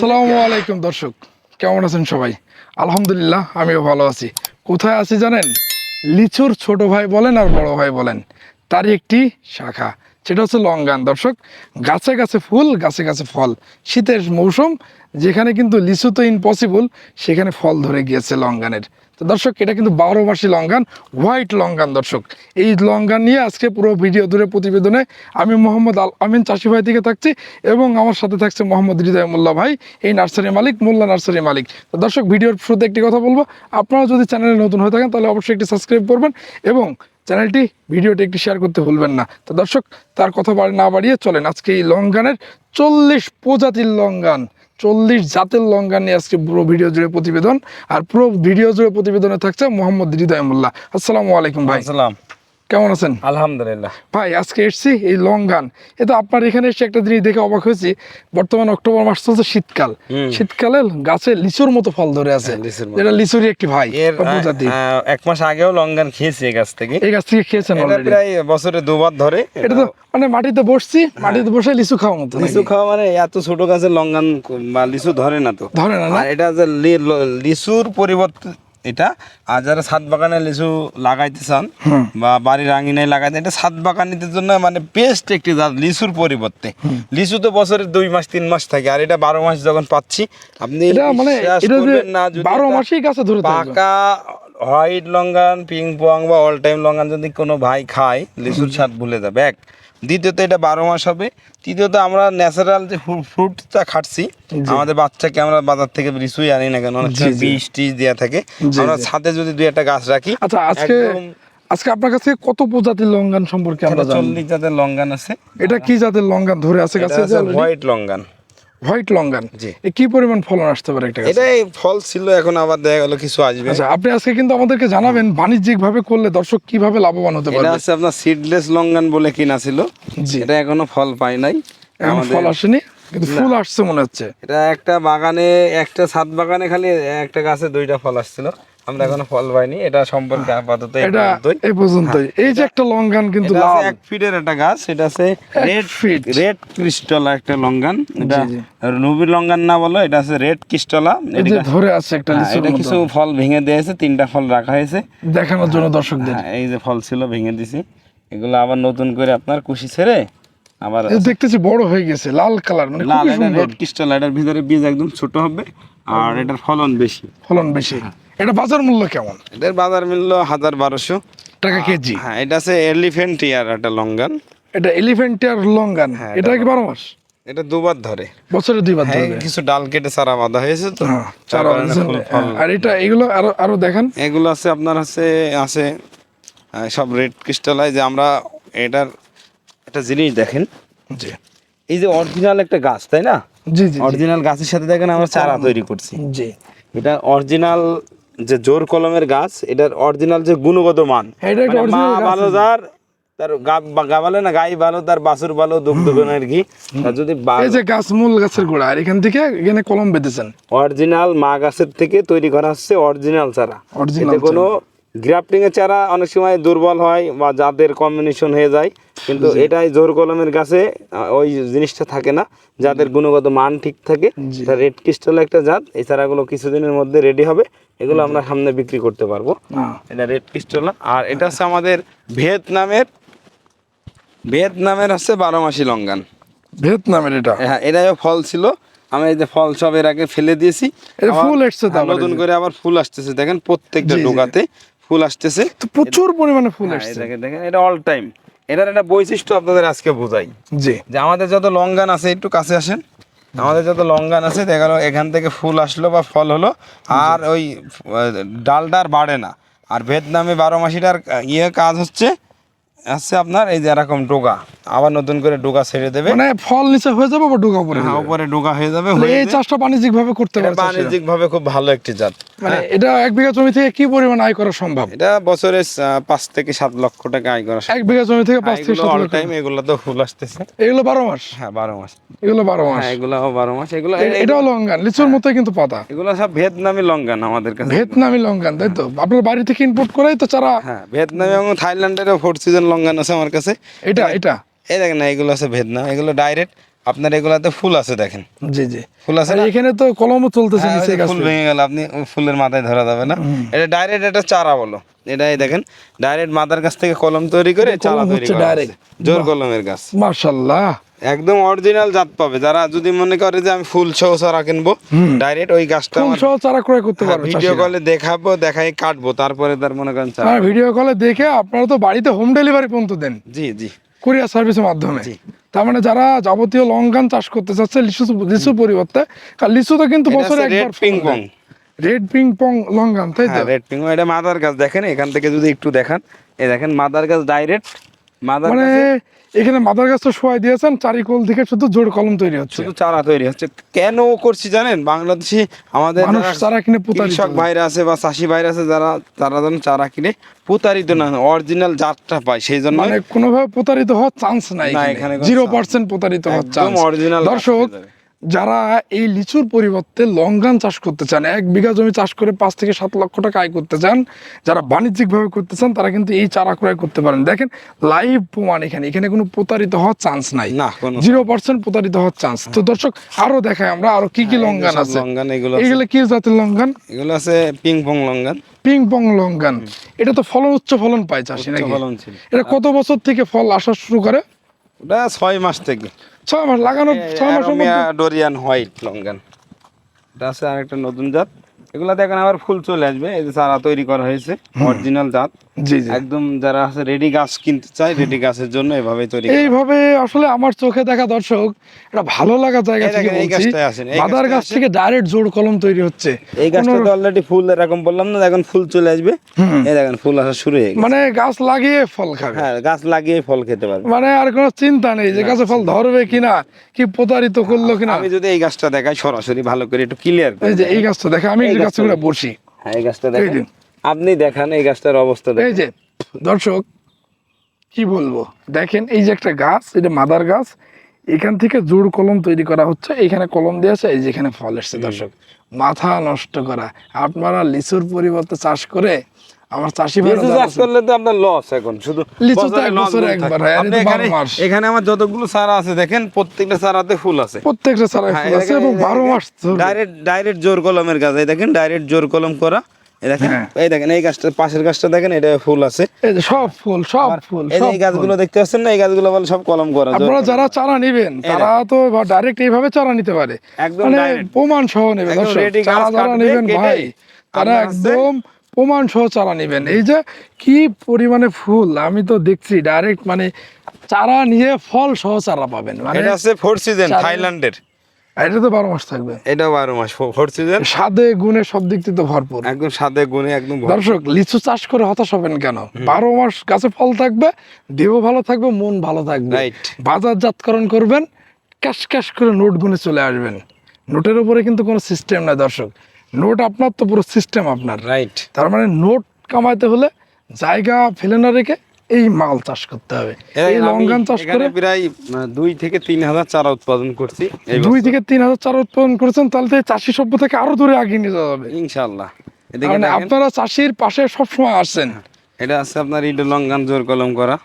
আসসালামু আলাইকুম দর্শক, কেমন আছেন সবাই? আলহামদুলিল্লাহ, আমিও ভালো আছি। কোথায় আছি জানেন? লিচুর ছোট ভাই বলেন আর বড় ভাই বলেন। তারই একটি শাখা। সেটা হচ্ছে লঙ্গান দর্শক, গাছে গাছে ফুল, গাছে গাছে ফল। শীতের মৌসুম, যেখানে কিন্তু লিচু তো ইম্পসিবল সেখানে ফল ধরে গিয়েছে লঙ্গানের তো দর্শক, এটা কিন্তু বারো মাসি লঙ্গান হোয়াইট লঙ্গান দর্শক। এই লঙ্গান নিয়ে আজকে পুরো ভিডিও ধরে প্রতিবেদনে আমি মোহাম্মদ আল আমিন চাষি ভাই থেকে থাকছি এবং আমার সাথে থাকছে মোহাম্মদ হৃদয় মোল্লা ভাই, এই নার্সারি মালিক, মোল্লা নার্সারি মালিক। তো দর্শক, ভিডিওর শুরুতে একটি কথা বলব, আপনারা যদি চ্যানেলে নতুন হয়ে থাকেন, তাহলে অবশ্যই একটি সাবস্ক্রাইব করবেন এবং চ্যানেলটি, ভিডিওটি একটি শেয়ার করতে ভুলবেন না। তো দর্শক, তার কথা বাড়ি- না বাড়িয়ে চলেন আজকে এই লঙ্গানের চল্লিশ প্রজাতির লঙ্গান চল্লিশ জাতের লঙ্গান নিয়ে আজকে পুরো ভিডিও জুড়ে প্রতিবেদন। আর পুরো ভিডিও জুড়ে প্রতিবেদনে থাকছে মোহাম্মদ হৃদয় আসসালামু আলাইকুম ভাই। আসসালাম। কেমন আছেন? আলহামদুলিল্লাহ। ভাই আজকে এসছি এই লঙ্গান এ তো আপনার এখানে এসে একটা জিনিস দেখে অবাক হয়েছি। বর্তমান অক্টোবর মাস চলছে শীতকাল। শীতকালে গাছে লিচুর মতো ফল ধরে আছে। হ্যাঁ। যেটা লিচুরই একটি ভাই এক মাস আগেও লং গান খেয়েছি এই গাছ থেকে। এই গাছ থেকে খেয়েছেন প্রায় বছরে দুবার ধরে। এটা তো মানে মাটিতে বসছি মাটিতে বসে লিচু খাওয়া মতো লিচু খাওয়া মানে এত ছোট গাছের লঙ্ঘন বা লিচু ধরে না তো। ধরে না না? এটা যে লি- লিচুর পরিবর্তে এটা। আর যারা ছাদ বাগানে লিচু লাগাইতে চান বা বাড়ির আঙিনায় লাগাইতে এটা ছাদ বাগানিদের জন্য মানে বেস্ট একটি জাত লিচুর পরিবর্তে। লিচু তো বছরে দুই মাস তিন মাস থাকে আর এটা বারো মাস যখন পাচ্ছি আপনি এটা মানে না বারো মাসেই গাছে ধরে পাকা হোয়াইট লঙ্গান পিং পং বা অল টাইম লঙ্গান যদি কোনো ভাই খায় লিচুর স্বাদ ভুলে যাবে এক। দ্বিতীয়ত এটা বারো মাস হবে। তৃতীয়ত আমরা ন্যাচারাল যে ফ্রুটটা খাচ্ছি আমাদের বাচ্চাকে আমরা বাজার থেকে রিসুই আনি না কেন? অনেক। বিষ টিস দেওয়া থাকে। আমরা। ছাদে যদি দুই একটা গাছ রাখি আচ্ছা আজকে আজকে আপনার কাছে কত প্রজাতির লঙ্গান সম্পর্কে আমরা জানি চল্লিশ জাতের লঙ্গান আছে। এটা কি জাতের লঙ্গান ধরে আছে গাছে হোয়াইট লঙ্গান। White longan? জি। কি পরিমাণ ফলন আসতে পারে একটা এটা ফল ছিল এখন আবার দেখা গেল কিছু আসবে। আচ্ছা আপনি আজকে কিন্তু আমাদেরকে জানাবেন বাণিজ্যিক ভাবে করলে দর্শক কীভাবে লাভবান হতে এটা পারবে। হচ্ছে আপনার সিডলেস লঙ্গান বলে কিনা ছিল। জি। এটা এখনও ফল পাই নাই। আমাদের ফল আসেনি কিন্তু ফুল আসছে মনে হচ্ছে। এটা একটা বাগানে একটা ছাদ বাগানে খালি একটা গাছে দুইটা ফল আসছিল। আমরা এখনও ফল পাইনি এটা সম্পর্কে আপাতত এই এটা পর্যন্তই। এই পর্যন্তই। এই যে একটা লঙ্গান কিন্তু লাল। এক ফিটের একটা গাছ এটা আছে রেড feet। রেড ক্রিস্টলা একটা লঙ্গান। এটা। রুবি লঙ্গান না বলো এটা আছে রেড ক্রিস্টলা যে ধরে আছে একটা হ্যাঁ, এটা কিছু ফল ভেঙে দিয়েছে তিনটা ফল রাখা হয়েছে। দেখানোর জন্য দর্শকদের। হ্যাঁ, এই যে ফল ছিল ভেঙে দিছি। এগুলো আবার নতুন করে আপনার কুশি ছেড়ে আবার দেখতেছি বড় হয়ে গেছে লাল কালার মানে লাল এটা রেড ক্রিস্টাল এটার ভিতরে বীজ একদম ছোট হবে আর এটার ফলন বেশি। ফলন বেশি। এটা বাজার মূল্য কেমন? এটার বাজার মূল্য হাজার বারোশো। টাকা কেজি? হ্যাঁ এটা আছে এলিফেন্ট ইয়ার একটা লঙ্গান। এটা এলিফেন্টিয়ার লঙ্গান? হ্যাঁ, এটা কি বারো মাস? এটা দুবার ধরে। বছরে দুইবার হ্যাঁ ধরবে কিছু ডাল কেটে চারা বাঁধা হয়েছে তো। হ্যাঁ, চারা আর এটা এগুলো আরও আরও দেখান। এগুলো আছে আপনার আছে আছে সব রেড ক্রিস্টালায় যে আমরা এটার একটা জিনিস দেখেন। জি। এই যে অরিজিনাল একটা গাছ তাই না? জি জি অরিজিনাল গাছের সাথে দেখেন আমরা চারা তৈরি করছি। জি। এটা অরিজিনাল যে জোর কলমের গাছ এটার অরিজিনাল যে গুণগত মান। একটা মানে মা ভালো যার তার গা- ভালো না গাই ভালো তার বাছুর ভালো দুগ্ধ আর কি। যদি এই যে গাছ মূল গাছের গোড়া আর এখান থেকে এখানে কলম বেঁধেছেন। অরিজিনাল মা গাছের থেকে তৈরি করা হচ্ছে অরিজিনাল চারা। এতে কোনো গ্রাফটিং এর চারা অনেক সময় দুর্বল হয় বা যাদের কম্বিনেশন হয়ে যায় কিন্তু এটাই জোর কলমের গাছে ওই জিনিসটা থাকে না। যাদের গুণগত মান ঠিক থাকে। রেড ক্রিস্টাল একটা জাত এই চারাগুলো কিছুদিনের মধ্যে রেডি হবে। এগুলো আমরা সামনে বিক্রি করতে পারব। এটা রেড ক্রিস্টাল আর এটা হচ্ছে আমাদের ভিয়েতনামের ভিয়েতনামের হচ্ছে বারো মাসি লঙ্গান। ভিয়েতনামের এটা? হ্যাঁ এটাও ফল ছিল। আমি এই যে ফল সব এর আগে ফেলে দিয়েছি। ফুল নতুন করে আবার ফুল আসতেছে। দেখেন প্রত্যেকটা। ডোকাতে ফুল আসতেছে। তো প্রচুর পরিমাণে ফুল আসছে। দেখেন দেখেন এটা অল টাইম এটার একটা বৈশিষ্ট্য আপনাদের আজকে বোঝাই। জি। যে আমাদের যত লঙ্গান আছে একটু কাছে আসেন। আমাদের যত লঙ্গান আছে দেখা গেল এখান থেকে ফুল আসলো বা ফল হলো আর ওই ডালটা আর বাড়ে না। আর ভিয়েতনামে বারো মাসিটার ইয়ে কাজ হচ্ছে হচ্ছে আপনার এই যে এরকম ডোগা। আবার নতুন করে ডোগা ছেড়ে দেবে। মানে ফল নিচে হয়ে যাবে বা ডোকা পড়ে হ্যাঁ, উপরে ডোগা হয়ে যাবে এই চাষটা বাণিজ্যিক ভাবে করতে পারছে বাণিজ্যিক ভাবে খুব ভালো একটি জাত। মানে এটা এক বিঘা জমি থেকে কি পরিমাণ আয় করা সম্ভব? এটা বছরে পাঁচ থেকে সাত লক্ষ টাকা আয় করা এক বিঘা জমি থেকে পাঁচ থেকে সাত লক্ষ টাইম এগুলো তো ফুল আসতেছে। এগুলো বারো মাস? হ্যাঁ বারো মাস। এগুলো বারো মাস। হ্যাঁ এগুলো বারো মাস। এগুলো এটাও লঙ্গান লিচুর মতোই কিন্তু পাতা। এগুলো সব ভিয়েতনামি লঙ্গান আমাদের কাছে। ভিয়েতনামি লঙ্গান তাই তো? আপনার বাড়ি থেকে ইম্পোর্ট করেই তো চারা। হ্যাঁ ভিয়েতনামি এবং থাইল্যান্ডেরও ফোর সিজন লঙ্গান আছে আমার কাছে। এটা এটা? এই দেখেন না এগুলো আছে ভিয়েতনাম এগুলো ডাইরেক্ট আপনার এগুলাতে ফুল আছে দেখেন। জি জি। ফুল আছে এখানে তো কলমও চলতেছে হ্যাঁ, নিচে ফুল ভেঙে গেল আপনি ফুলের মাথায় ধরা যাবে না। এটা ডাইরেক্ট এটা চারা বলো। এটাই দেখেন ডাইরেক্ট মাদার গাছ থেকে কলম তৈরি করে চারা তৈরি করা direct। জোর কলমের গাছ। মার্শাল্লাহ একদম অরিজিনাল জাত পাবে। যারা যদি মনে করে যে আমি ফুল সহ চারা কিনবো ডাইরেক্ট ওই গাছটা ফুল সহ চারা ক্রয় করতে পারবে ভিডিও কলে দেখাবো দেখাই কাটবো তারপরে তার মনে করেন চারা ভিডিও কলে দেখে আপনারা তো বাড়িতে হোম ডেলিভারি পর্যন্ত দেন। জি জি। কুরিয়ার সার্ভিসের মাধ্যমে। তার মানে যারা যাবতীয় লঙ্কান চাষ করতে চাচ্ছে লিচু লিচু পরিবর্তে কারণ লিচু তো কিন্তু বছরে রেড একবার ping pong red ping pong longan তাই তো? হ্যাঁ রেড পিং এটা মাদার গাছ দেখেন এখান থেকে যদি একটু দেখান। এই দেখেন মাদার গাছ ডাইরেক্ট মাদার মানে এখানে মাদার গাছ তো শোয়াই দিয়েছেন চারিকোল থেকে শুধু জোর কলম তৈরি হচ্ছে। শুধু চারা তৈরি হচ্ছে। কেন করছি জানেন? বাংলাদেশি আমাদের চারা কিনে কৃষক বাইরে ভাইরা আছে বা চাষি বাইরে আছে যারা তারা যেন চারা কিনে প্রতারিত না অরিজিনাল জাতটা পায় সেই জন্য মানে কোনোভাবে প্রতারিত হওয়ার চান্স নাই এখানে। জিরো পার্সেন্ট প্রতারিত হওয়ার চান্স অরিজিনাল দর্শক। যারা এই লিচুর পরিবর্তে লঙ্গান চাষ করতে চান এক বিঘা জমি চাষ করে পাঁচ থেকে সাত লক্ষ টাকা আয় করতে চান যারা বাণিজ্যিক ভাবে করতে চান তারা কিন্তু এই চারা ক্রয় করতে পারেন। দেখেন লাইভ প্রমাণ এখানে। এখানে কোনো প্রতারিত হওয়ার চান্স নাই। না জিরো পার্সেন্ট প্রতারিত হওয়ার চান্স তো দর্শক আরও দেখাই আমরা আরও কি কি লঙ্গান হ্যাঁ, আছে? লঙ্ঘন এগুলো এগুলো কি জাতের লঙ্গান এগুলো আছে ping pong longan ping pong longan এটা তো ফলন উচ্চ ফলন পায় চাষি নাকি? এটা কত বছর থেকে ফল আসা শুরু করে? ওটা ছয় মাস থেকে। ছয় মাস লাগানো ছয় মাস ডোরিয়ান হোয়াইট লঙ্গান এটা আছে আরেকটা নতুন জাত। এগুলা দেখেন আবার ফুল চলে আসবে এই যে চারা তৈরি করা হয়েছে অরিজিনাল জাত। জি জি। একদম যারা আছে রেডি গাছ কিনতে চায় রেডি গাছের জন্য এভাবে তৈরি এইভাবে আসলে আমার চোখে দেখা দর্শক এটা ভালো লাগা জায়গা থেকে এই বলছি গাছটায় আসেন, এই মাদার গাছ থেকে ডাইরেক্ট জোড় কলম তৈরি হচ্ছে। এই গাছটা তো অলরেডি ফুল এরকম বললাম না এখন ফুল চলে আসবে। এই দেখেন ফুল আসা শুরু হয়ে গেছে। মানে গাছ লাগিয়ে ফল খাবে। হ্যাঁ গাছ লাগিয়ে ফল খেতে পারবে। মানে আর কোনো চিন্তা নেই যে গাছে ফল ধরবে কিনা কি প্রতারিত করল কিনা। আমি যদি এই গাছটা দেখাই সরাসরি ভালো করে একটু ক্লিয়ার এই যে এই গাছটা দেখে আমি গাছগুলো বসি। হ্যাঁ এই গাছটা দেখেন। আপনি দেখান এই গাছটার অবস্থা এই যে দর্শক কি বলব? দেখেন এই যে একটা গাছ এটা মাদার গাছ এখান থেকে জোড় কলম তৈরি করা হচ্ছে। এখানে কলম দিয়েছে এই যে এখানে ফল এসছে দর্শক। মাথা নষ্ট করা। আপনারা লিচুর পরিবর্তে চাষ করে আমার চাষি লিচু চাষ করলে তো আপনার লস এখন। শুধু লিচু তো এক বছরে একবার। হয়, আপনি এখানে এখানে আমার যতগুলো চারা আছে দেখেন প্রত্যেকটা চারাতে ফুল আছে। প্রত্যেকটা চারায় হ্যাঁ, ফুল আছে এবং বারো মাস ডাইরেক্ট ডাইরেক্ট জোর কলমের গাছ। এই দেখেন ডাইরেক্ট জোর কলম করা। এই দেখেন হ্যাঁ। এই দেখেন এই গাছটা পাশের গাছটা দেখেন এটা ফুল আছে। এই যে সব ফুল সব ফুল এই গাছগুলো দেখতে পাচ্ছেন না? এই গাছগুলো বলে সব কলম করা আপনারা যারা চারা নেবেন তারা তো ডাইরেক্ট এইভাবে চারা নিতে পারে। একদম মানে প্রমাণ সহ নেবে একদম দর্শক ready চারা যারা নেবেন ভাই তারা একদম প্রমাণ সহ চারা নেবেন। এই যে কি পরিমাণে ফুল আমি তো দেখছি ডাইরেক্ট মানে চারা নিয়ে ফল সহ চারা পাবেন। মানে এটা আছে ফোর সিজন থাইল্যান্ডের এটা তো বারো মাস থাকবে। এটা বারো মাস ফোর সিজন স্বাদে গুণে সব দিক থেকে তো ভরপুর। একদম গুণে একদম দর্শক লিচু চাষ করে হতাশ হবেন কেন? বারো মাস গাছে ফল থাকবে দেহ ভালো থাকবে মন ভালো থাকবে. বাজারজাতকরণ করবেন ক্যাশ ক্যাশ করে নোট গুনে চলে আসবেন। নোটের উপরে কিন্তু কোনো সিস্টেম নাই দর্শক। নোট আপনার তো পুরো সিস্টেম আপনার। রাইট তার মানে নোট কামাইতে হলে জায়গা ফেলে না রেখে এই মাল চাষ করতে হবে। এই লঙ্গান চাষ করে প্রায় দুই থেকে তিন হাজার চারা উৎপাদন করছি দুই থেকে তিন হাজার চারা উৎপাদন করেছেন তাহলে তো চাষি সভ্য থেকে আরও দূরে আগিয়ে নিয়ে যাওয়া যাবে ইনশাল্লাহ মানে আপনারা চাষির পাশে সবসময় আসছেন এটা আছে আপনার ইডো লঙ্গান জোর কলম করা।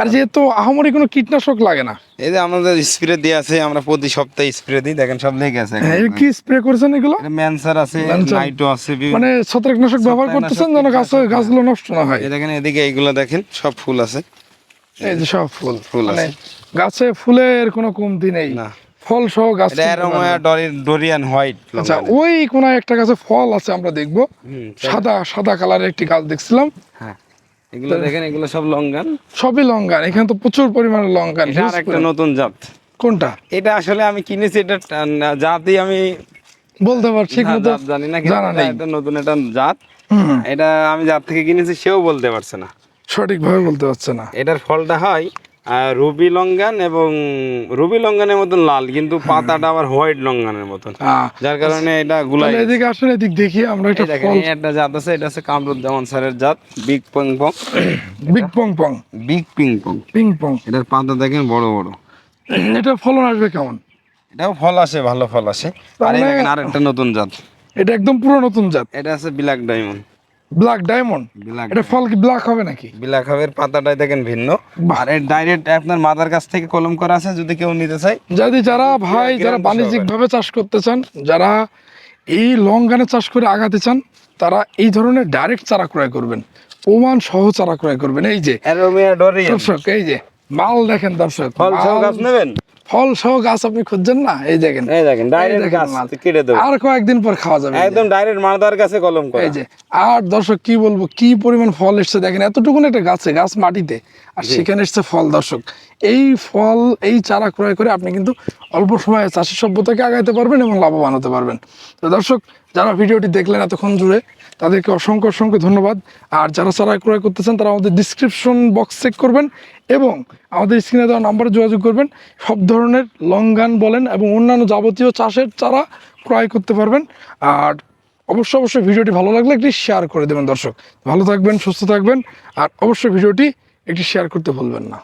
আর যেহেতু আহামরি কোনো কীটনাশক লাগে না। এই যে আমাদের স্প্রে দিয়ে আছে আমরা প্রতি সপ্তাহে স্প্রে দিই দেখেন সব লেগে আছে হ্যাঁ, কি স্প্রে করেছেন এগুলো? এটা ম্যানসার আছে নাইটো আছে মানে ছত্রাকনাশক ব্যবহার করতেছেন যেন গাছ গাছগুলো নষ্ট না হয়। দেখেন এদিকে এইগুলো দেখেন সব ফুল আছে। এই যে সব ফুল। ফুল মানে আছে। গাছে ফুলের কোনো কমতি নেই। না। ফল সহ গাছ এটা। ডোরিয়ান হোয়াইট আচ্ছা ওই কোন একটা গাছে ফল আছে আমরা দেখব। সাদা সাদা কালারের একটি গাছ দেখছিলাম। হ্যাঁ এগুলো দেখেন এগুলো সব লঙ্গান সবই লঙ্গান এখানে তো প্রচুর পরিমাণে লঙ্কান এটা আর একটা নতুন জাত। কোনটা? এটা আসলে আমি কিনেছি এটা জাতই আমি বলতে পার ঠিক মতো জাত জানি না জানা নেই। একটা নতুন একটা জাত। এটা আমি যার থেকে কিনেছি সেও বলতে পারছে না। সঠিকভাবে বলতে পারছে না। এটার ফলটা হয় রুবি লঙ্গান এবং রুবি লঙ্গানের মতন লাল কিন্তু পাতাটা আবার হোয়াইট লঙ্গানের মতন। যার কারণে এটা গুলাই। এদিকে আসলে এদিক দেখি আমরা এটা একটা জাত আছে এটা আছে কামরুজ্জামান স্যারের জাত big pong pong. Big pong pong. Big ping pong. Ping pong. এটার পাতা দেখেন বড় বড়। এটা ফলন আসবে কেমন? এটাও ফল আসে ভালো ফল আসে। আর এই দেখেন আরেকটা নতুন জাত। এটা একদম পুরো নতুন জাত। এটা আছে ব্ল্যাক ডায়মন্ড। ব্ল্যাক ডায়মন্ড এটা ফল কি ব্ল্যাক হবে নাকি? ব্ল্যাক হাবের পাতাটাই দেখেন ভিন্ন। আর এর ডাইরেক্ট আপনার মাদার কাছ থেকে কলম করা আছে যদি কেউ নিতে চায়। যদি যারা ভাই যারা বাণিজ্যিক ভাবে চাষ করতে চান যারা এই লং গানে চাষ করে আগাতে চান তারা এই ধরনের ডাইরেক্ট চারা ক্রয় করবেন। প্রমাণ সহ চারা ক্রয় করবেন। এই যে দর্শক এই যে মাল দেখেন দর্শক ফল সহ গাছ নেবেন? ফল সহ গাছ আপনি খুঁজছেন না? এই দেখেন। এই দেখেন ডাইরেক্ট গাছ। কেটে দেবো। আর কয়েকদিন পর খাওয়া যাবে। একদম ডাইরেক্ট মাদার কাছে কলম করা। এই যে আর দর্শক কি বলব কি পরিমাণ ফল এসছে দেখেন এতটুকুন একটা গাছে গাছ মাটিতে আর সেখানে এসছে ফল দর্শক। এই ফল এই চারা ক্রয় করে আপনি কিন্তু অল্প সময়ে চাষি সভ্যতাকে আগাইতে পারবেন এবং লাভবান হতে পারবেন। তো দর্শক যারা ভিডিওটি দেখলেন এতক্ষণ জুড়ে তাদেরকে অসংখ্য অসংখ্য ধন্যবাদ। আর যারা চারা ক্রয় করতে চান তারা আমাদের ডিসক্রিপশন বক্স চেক করবেন এবং আমাদের স্ক্রিনে দেওয়া নাম্বারে যোগাযোগ করবেন। সব ধরনের লং গান বলেন এবং অন্যান্য যাবতীয় চাষের চারা ক্রয় করতে পারবেন। আর অবশ্যই অবশ্যই ভিডিওটি ভালো লাগলে একটি শেয়ার করে দেবেন দর্শক। ভালো থাকবেন, সুস্থ থাকবেন, আর অবশ্যই ভিডিওটি একটি শেয়ার করতে ভুলবেন না।